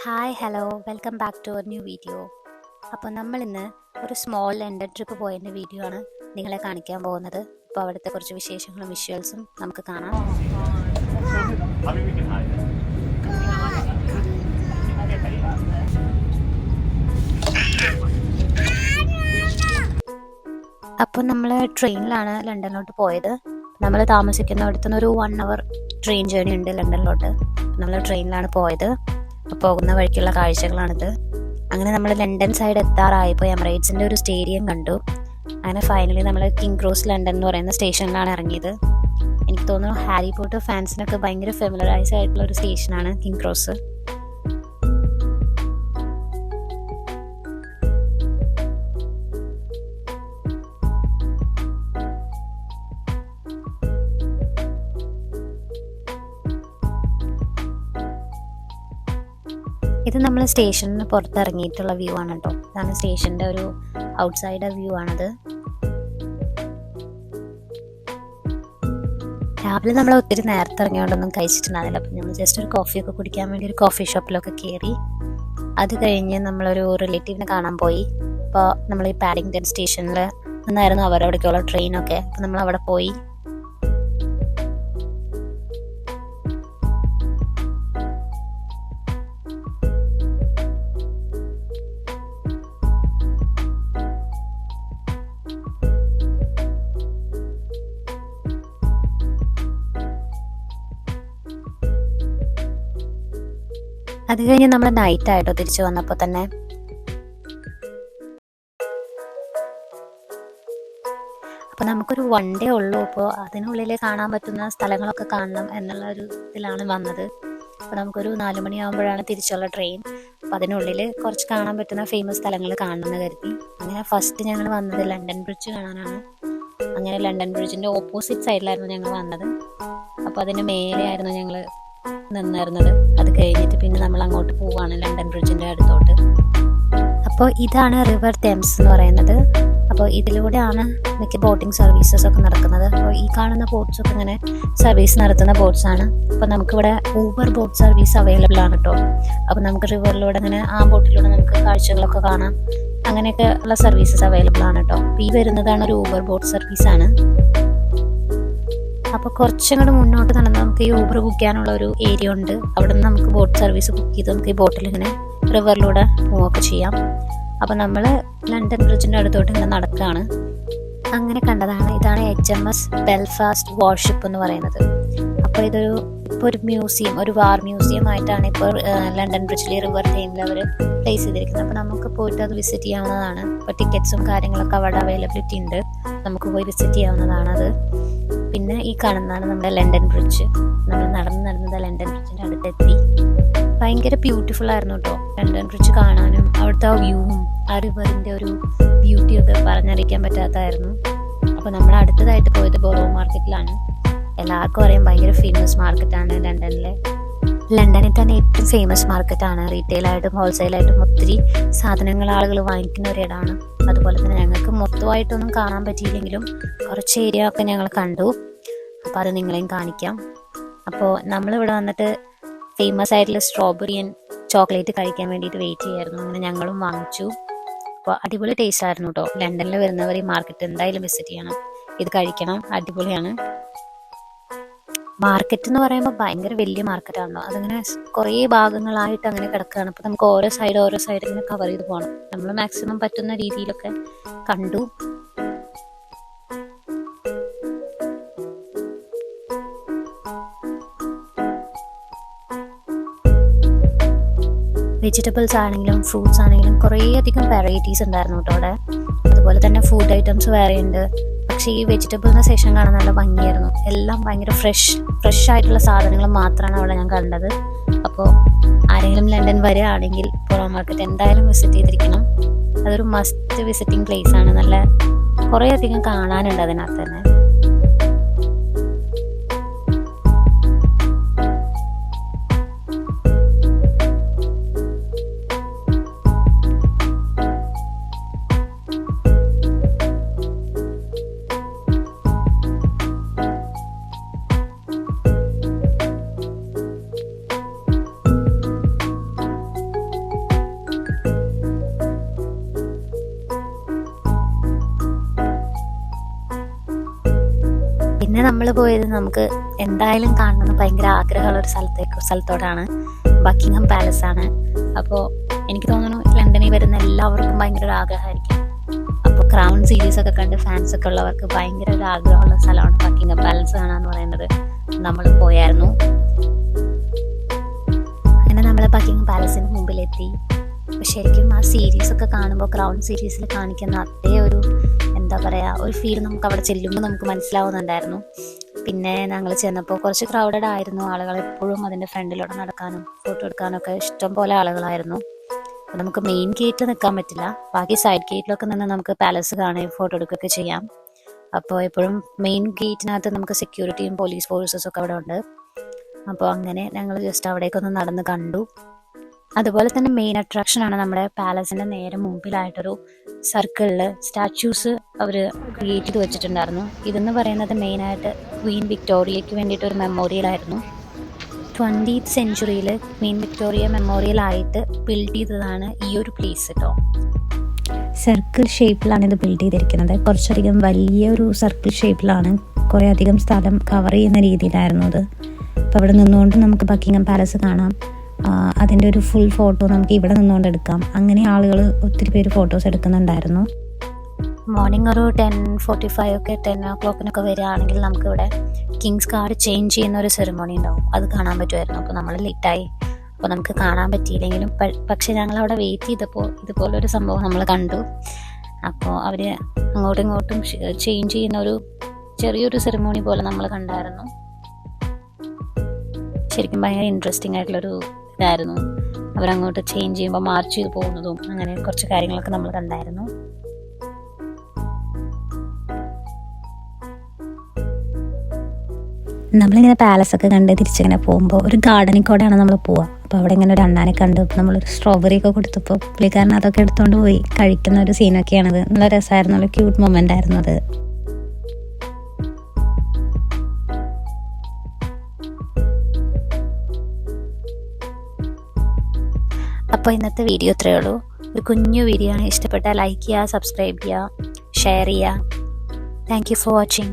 Hi hello welcome back to our new video അപ്പോൾ നമ്മളിന്ന് ഒരു സ്മോൾ ലണ്ടൻ ട്രിപ്പ് പോയതിന്റെ വീഡിയോ ആണ് നിങ്ങളെ കാണിക്കാൻ പോകുന്നത്. അപ്പോൾ അവിടുത്തെ കുറച്ച് വിശേഷങ്ങളും വിഷ്വൽസും നമുക്ക് കാണാം. അപ്പോൾ നമ്മൾ ട്രെയിനിലാണ് ലണ്ടനിലോട്ട് പോയത്. നമ്മൾ താമസിക്കുന്ന അടുത്തുനിന്ന് ഒരു വൺ അവർ ട്രെയിൻ ജേണി ഉണ്ട് ലണ്ടനിലോട്ട്. നമ്മൾ ട്രെയിനിലാണ് പോയത്. പോകുന്ന വഴിക്കുള്ള കാഴ്ചകളാണിത്. അങ്ങനെ നമ്മൾ ലണ്ടൻ സൈഡ് എത്താറായപ്പോൾ എമിറേറ്റ്സിന്റെ ഒരു സ്റ്റേഡിയം കണ്ടു. അങ്ങനെ ഫൈനലി നമ്മൾ കിങ് ക്രോസ് ലണ്ടൻ എന്ന് പറയുന്ന സ്റ്റേഷനിലാണ് ഇറങ്ങിയത്. എനിക്ക് തോന്നുന്നു ഹാരി പോട്ടർ ഫാൻസിനൊക്കെ ഭയങ്കര ഫെമിലറൈസ് ആയിട്ടുള്ള ഒരു സ്റ്റേഷനാണ് കിങ് ക്രോസ് ഇത് നമ്മൾ സ്റ്റേഷനിൽ പുറത്തിറങ്ങിയിട്ടുള്ള വ്യൂ ആണ് കേട്ടോ ഇതാണ് സ്റ്റേഷന്റെ ഒരു ഔട്ട്സൈഡ് വ്യൂ ആണത്. രാവിലെ നമ്മൾ ഒത്തിരി നേരത്തെ ഇറങ്ങിയോണ്ടൊന്നും കഴിച്ചിട്ടുണ്ടായിരുന്നില്ല. അപ്പം നമ്മൾ ജസ്റ്റ് ഒരു കോഫിയൊക്കെ കുടിക്കാൻ വേണ്ടി ഒരു കോഫി ഷോപ്പിലൊക്കെ കയറി അത് കഴിഞ്ഞ് നമ്മളൊരു റിലേറ്റീവിനെ കാണാൻ പോയി. അപ്പോൾ നമ്മൾ ഈ പാഡിങ്ടൺ സ്റ്റേഷനിൽ നിന്നായിരുന്നു അവരവിടേക്കുള്ള ട്രെയിനൊക്കെ അപ്പം നമ്മൾ അവിടെ പോയി. അത് കഴിഞ്ഞ് നമ്മൾ നൈറ്റ് ആയിട്ടോ തിരിച്ചു വന്നപ്പോൾ തന്നെ. അപ്പോൾ നമുക്കൊരു വൺ ഡേ ഉള്ളൂ. അപ്പോൾ അതിനുള്ളിൽ കാണാൻ പറ്റുന്ന സ്ഥലങ്ങളൊക്കെ കാണണം എന്നുള്ള ഒരു ഇതിലാണ് വന്നത്. അപ്പോൾ നമുക്കൊരു നാല് മണിയാകുമ്പോഴാണ് തിരിച്ചുള്ള ട്രെയിൻ അപ്പോൾ അതിനുള്ളിൽ കുറച്ച് കാണാൻ പറ്റുന്ന ഫേമസ് സ്ഥലങ്ങൾ കാണണമെന്ന് കരുതി. അങ്ങനെ ഫസ്റ്റ് ഞങ്ങൾ വന്നത് ലണ്ടൻ ബ്രിഡ്ജ് കാണാനാണ്. അങ്ങനെ ലണ്ടൻ ബ്രിഡ്ജിന്റെ ഓപ്പോസിറ്റ് സൈഡിലായിരുന്നു ഞങ്ങൾ വന്നത്. അപ്പോൾ അതിന് മേലെ ആയിരുന്നു ഞങ്ങൾ നിന്നിരുന്നത് അത് കഴിഞ്ഞിട്ട് പിന്നെ നമ്മൾ അങ്ങോട്ട് പോവാണ് ലണ്ടൻ ബ്രിഡ്ജിന്റെ അടുത്തോട്ട്. അപ്പോൾ ഇതാണ് റിവർ തെംസ് എന്ന് പറയുന്നത്. അപ്പോൾ ഇതിലൂടെയാണ് മിക്ക ബോട്ടിംഗ് സർവീസസ് ഒക്കെ നടക്കുന്നത്. അപ്പോൾ ഈ കാണുന്ന ബോട്ട്സ് ഒക്കെ ഇങ്ങനെ സർവീസ് നടത്തുന്ന ബോട്ട്സ് ആണ്. അപ്പോൾ നമുക്കിവിടെ ഊബർ ബോട്ട് സർവീസ് അവൈലബിൾ ആണ് കേട്ടോ. അപ്പോൾ നമുക്ക് റിവറിലൂടെ അങ്ങനെ ആ ബോട്ടിലൂടെ നമുക്ക് കാഴ്ചകളൊക്കെ കാണാം. അങ്ങനെയൊക്കെ ഉള്ള സർവീസസ് അവൈലബിൾ ആണ് കേട്ടോ. ഈ വരുന്നതാണ് ഒരു ഊബർ ബോട്ട് സർവീസ് ആണ്. അപ്പോൾ കുറച്ചും കൂടെ മുന്നോട്ട് നടന്ന് നമുക്ക് ഈ ഊബർ ബുക്ക് ചെയ്യാനുള്ള ഒരു ഏരിയ ഉണ്ട്. അവിടെ നിന്ന് നമുക്ക് ബോട്ട് സർവീസ് ബുക്ക് ചെയ്ത് നമുക്ക് ഈ ബോട്ടിൽ ഇങ്ങനെ റിവറിലൂടെ പോവുകയൊക്കെ ചെയ്യാം. അപ്പോൾ നമ്മൾ ലണ്ടൻ ബ്രിഡ്ജിന്റെ അടുത്തോട്ട് ഇങ്ങനെ നടക്കുകയാണ് അങ്ങനെ കണ്ടതാണ് ഇതാണ് H M S Belfast warship എന്ന് പറയുന്നത്. അപ്പോൾ ഇതൊരു ഇപ്പോൾ ഒരു മ്യൂസിയം ഒരു വാർ മ്യൂസിയം ആയിട്ടാണ് ഇപ്പോൾ ലണ്ടൻ ബ്രിഡ്ജിലെ റിവർ ടൈമിൽ അവർ പ്ലേസ് ചെയ്തിരിക്കുന്നത്. അപ്പോൾ നമുക്ക് പോയിട്ട് അത് വിസിറ്റ് ചെയ്യാവുന്നതാണ്. ഇപ്പോൾ ടിക്കറ്റ്സും കാര്യങ്ങളൊക്കെ അവിടെ അവൈലബിലിറ്റി ഉണ്ട്. നമുക്ക് പോയി വിസിറ്റ് ചെയ്യാവുന്നതാണ് അത് പിന്നെ ഈ കാണുന്നതാണ് നമ്മുടെ ലണ്ടൻ ബ്രിഡ്ജ് നമ്മൾ നടന്ന് നടന്നത് ലണ്ടൻ ബ്രിഡ്ജിന്റെ അടുത്തെത്തി. ഭയങ്കര ബ്യൂട്ടിഫുൾ ആയിരുന്നു കേട്ടോ ലണ്ടൻ ബ്രിഡ്ജ് കാണാനും അവിടുത്തെ ആ വ്യൂവും ആ റിവറിന്റെ ഒരു ബ്യൂട്ടി ഒക്കെ പറഞ്ഞറിയിക്കാൻ പറ്റാത്തതായിരുന്നു അപ്പോൾ നമ്മൾ അടുത്തതായിട്ട് പോയത് ബോറോ മാർക്കറ്റിലാണ് എല്ലാവർക്കും അറിയാം ഭയങ്കര ഫേമസ് മാർക്കറ്റാണ് ലണ്ടനിലെ ലണ്ടനിൽ തന്നെ ഏറ്റവും ഫേമസ് മാർക്കറ്റാണ് ഹോൾസെയിൽ ആയിട്ടും ഒത്തിരി സാധനങ്ങൾ ആളുകൾ വാങ്ങിക്കുന്ന ഇടമാണ്. അതുപോലെ തന്നെ ഞങ്ങൾക്ക് മൊത്തമായിട്ടൊന്നും കാണാൻ പറ്റിയില്ലെങ്കിലും കുറച്ച് ഏരിയ ഒക്കെ ഞങ്ങൾ കണ്ടു. അപ്പോൾ അത് നിങ്ങളെയും കാണിക്കാം. അപ്പോൾ നമ്മളിവിടെ വന്നിട്ട് ഫേമസ് ആയിട്ടുള്ള സ്ട്രോബെറി ആൻഡ് ചോക്ലേറ്റ് കഴിക്കാൻ വേണ്ടിയിട്ട് വെയിറ്റ് ചെയ്യായിരുന്നു. അങ്ങനെ ഞങ്ങളും വാങ്ങിച്ചു. അപ്പോൾ അടിപൊളി ടേസ്റ്റ് ആയിരുന്നു കേട്ടോ ലണ്ടനിൽ വരുന്നവർ ഈ മാർക്കറ്റ് എന്തായാലും വിസിറ്റ് ചെയ്യണം. ഇത് കഴിക്കണം. അടിപൊളിയാണ്. മാർക്കറ്റ് എന്ന് പറയുമ്പോൾ ഭയങ്കര വലിയ മാർക്കറ്റാണല്ലോ അതിങ്ങനെ കുറേ ഭാഗങ്ങളായിട്ട് അങ്ങനെ കിടക്കുകയാണ് അപ്പോൾ നമുക്ക് ഓരോ സൈഡ് ഓരോ സൈഡ് ഇങ്ങനെ കവർ ചെയ്ത് പോകണം നമ്മൾ മാക്സിമം പറ്റുന്ന രീതിയിലൊക്കെ കണ്ടു. വെജിറ്റബിൾസ് ആണെങ്കിലും ഫ്രൂട്ട്സ് ആണെങ്കിലും കുറേ അധികം വെറൈറ്റീസ് ഉണ്ടായിരുന്നു കേട്ടോ അവിടെ. അതുപോലെ തന്നെ ഫുഡ് ഐറ്റംസ് വേറെ ഉണ്ട് പക്ഷേ ഈ വെജിറ്റബിളിന്റെ സെക്ഷൻ കാണാൻ നല്ല ഭംഗിയായിരുന്നു. എല്ലാം ഭയങ്കര ഫ്രഷ് ഫ്രഷ് ആയിട്ടുള്ള സാധനങ്ങൾ മാത്രമാണ് അവിടെ ഞാൻ കണ്ടത്. അപ്പോൾ ആരെങ്കിലും ലണ്ടൻ വരികയാണെങ്കിൽ പുറം മാർക്കറ്റ് എന്തായാലും വിസിറ്റ് ചെയ്തിരിക്കണം. അതൊരു മസ്റ്റ് വിസിറ്റിംഗ് പ്ലേസ് ആണ്. നല്ല കുറേ അധികം കാണാനുണ്ട് അതിനകത്ത് തന്നെ. പിന്നെ നമ്മൾ പോയത് നമുക്ക് എന്തായാലും കാണണമെന്ന് ഭയങ്കര ആഗ്രഹമുള്ള ഒരു സ്ഥലത്തേക്ക് സ്ഥലത്തോടാണ്. ബക്കിംഗ്ഹാം പാലസ് ആണ്. അപ്പോൾ എനിക്ക് തോന്നുന്നു ലണ്ടനിൽ വരുന്ന എല്ലാവർക്കും ഭയങ്കര ഒരു ആഗ്രഹമായിരിക്കും. അപ്പോൾ ക്രൗൺ സീരീസ് ഒക്കെ കണ്ട് ഫാൻസ് ഒക്കെ ഉള്ളവർക്ക് ഭയങ്കര ഒരു ആഗ്രഹമുള്ള സ്ഥലമാണ് ബക്കിംഗ്ഹാം പാലസ് കാണാന്ന് പറയുന്നത്. നമ്മൾ പോയായിരുന്നു. അങ്ങനെ നമ്മൾ ബക്കിംഗ്ഹാം പാലസിന് മുമ്പിലെത്തി. ശരിക്കും ആ സീരീസ് ഒക്കെ കാണുമ്പോൾ ക്രൗൺ സീരീസിൽ കാണിക്കുന്ന അതേ ഒരു എന്താ പറയുക ഒരു ഫീൽ നമുക്ക് അവിടെ ചെല്ലുമ്പോൾ നമുക്ക് മനസ്സിലാവുന്നുണ്ടായിരുന്നു. പിന്നെ ഞങ്ങൾ ചെന്നപ്പോൾ കുറച്ച് ക്രൗഡഡ് ആയിരുന്നു. ആളുകൾ എപ്പോഴും അതിന്റെ ഫ്രണ്ടിലൂടെ നടക്കാനും ഫോട്ടോ എടുക്കാനും ഒക്കെ ഇഷ്ടം പോലെ ആളുകളായിരുന്നു. നമുക്ക് മെയിൻ ഗേറ്റിൽ നിൽക്കാൻ പറ്റില്ല. ബാക്കി സൈഡ് ഗേറ്റിലൊക്കെ നിന്ന് നമുക്ക് പാലസ് കാണുകയും ഫോട്ടോ എടുക്കുകയൊക്കെ ചെയ്യാം. അപ്പോൾ എപ്പോഴും മെയിൻ ഗേറ്റിനകത്ത് നമുക്ക് സെക്യൂരിറ്റിയും പോലീസ് ഫോഴ്സസും ഒക്കെ അവിടെ ഉണ്ട്. അപ്പോൾ അങ്ങനെ ഞങ്ങൾ ജസ്റ്റ് അവിടേക്കൊന്ന് നടന്ന് കണ്ടു. അതുപോലെ തന്നെ മെയിൻ അട്രാക്ഷൻ ആണ് നമ്മുടെ പാലസിന്റെ നേരെ മുമ്പിലായിട്ടൊരു സർക്കിളിൽ സ്റ്റാച്യൂസ് അവർ ക്രിയേറ്റ് ചെയ്ത് വെച്ചിട്ടുണ്ടായിരുന്നു. ഇതെന്ന് പറയുന്നത് മെയിനായിട്ട് ക്വീൻ വിക്ടോറിയയ്ക്ക് വേണ്ടിയിട്ട് ഒരു മെമ്മോറിയൽ ആയിരുന്നു. ട്വന്റീത്ത് സെഞ്ചുറിയിൽ ക്വീൻ വിക്ടോറിയ മെമ്മോറിയൽ ആയിട്ട് ബിൽഡ് ചെയ്തതാണ് ഈ ഒരു പ്ലേസ് കേട്ടോ സർക്കിൾ ഷേപ്പിലാണ് ഇത് ബിൽഡ് ചെയ്തിരിക്കുന്നത്. കുറച്ചധികം വലിയൊരു സർക്കിൾ ഷേപ്പിലാണ് കുറേ അധികം സ്ഥലം കവർ ചെയ്യുന്ന രീതിയിലായിരുന്നു അത്. അപ്പോൾ അവിടെ നിന്നുകൊണ്ട് നമുക്ക് ബക്കിംഗം പാലസ് കാണാം. അതിന്റെ ഒരു ഫുൾ ഫോട്ടോ നമുക്ക് ഇവിടെ നിന്നുകൊണ്ട് എടുക്കാം. അങ്ങനെ ആളുകൾ ഒത്തിരി പേര് ഫോട്ടോസ് എടുക്കുന്നുണ്ടായിരുന്നു. മോർണിംഗ് ഒരു ടെൻ ഫോർട്ടി ഫൈവ് ഒക്കെ ടെൻ ഓ ക്ലോക്കിനൊക്കെ വരികയാണെങ്കിൽ നമുക്കിവിടെ കിങ്സ് കാർഡ് ചേഞ്ച് ചെയ്യുന്ന ഒരു സെറിമോണി ഉണ്ടാവും. അത് കാണാൻ പറ്റുമായിരുന്നു. അപ്പോൾ നമ്മൾ ലേറ്റായി അപ്പോൾ നമുക്ക് കാണാൻ പറ്റിയില്ലെങ്കിലും പക്ഷേ ഞങ്ങൾ അവിടെ വെയിറ്റ് ചെയ്തപ്പോൾ ഇതുപോലൊരു സംഭവം നമ്മൾ കണ്ടു. അപ്പോൾ അവർ അങ്ങോട്ടും ഇങ്ങോട്ടും ചേഞ്ച് ചെയ്യുന്ന ഒരു ചെറിയൊരു സെറിമോണി പോലെ നമ്മൾ കണ്ടായിരുന്നു. ശരിക്കും ഭയങ്കര ഇൻട്രസ്റ്റിംഗ് ആയിട്ടുള്ളൊരു ഇതായിരുന്നു അവരങ്ങോട്ട് ചേഞ്ച് ചെയ്യുമ്പോൾ മാർച്ച് ചെയ്ത് പോകുന്നതും അങ്ങനെ കുറച്ച് കാര്യങ്ങളൊക്കെ നമ്മൾ കണ്ടായിരുന്നു. നമ്മളിങ്ങനെ പാലസ് ഒക്കെ കണ്ട് തിരിച്ചിങ്ങനെ പോകുമ്പോൾ ഒരു ഗാർഡനിൽ കൂടെയാണ് നമ്മൾ പോവുക അപ്പോൾ അവിടെ ഇങ്ങനെ ഒരു അണ്ണാനെ കണ്ട്. നമ്മളൊരു സ്ട്രോബെറി ഒക്കെ കൊടുത്തപ്പോൾ പുള്ളിക്കാരൻ അതൊക്കെ എടുത്തുകൊണ്ട് പോയി കഴിക്കുന്ന ഒരു സീനൊക്കെയാണത് നല്ല രസമായിരുന്നു നല്ല ക്യൂട്ട് മൊമെന്റ് ആയിരുന്നു അത്. അപ്പോൾ ഇന്നത്തെ വീഡിയോ ഇത്രയേ ഉള്ളൂ. ഒരു കുഞ്ഞു വീഡിയോ ആണ് ഇഷ്ടപ്പെട്ടാൽ ലൈക്ക് ചെയ്യുക സബ്സ്ക്രൈബ് ചെയ്യുക ഷെയർ ചെയ്യുക. Thank you for watching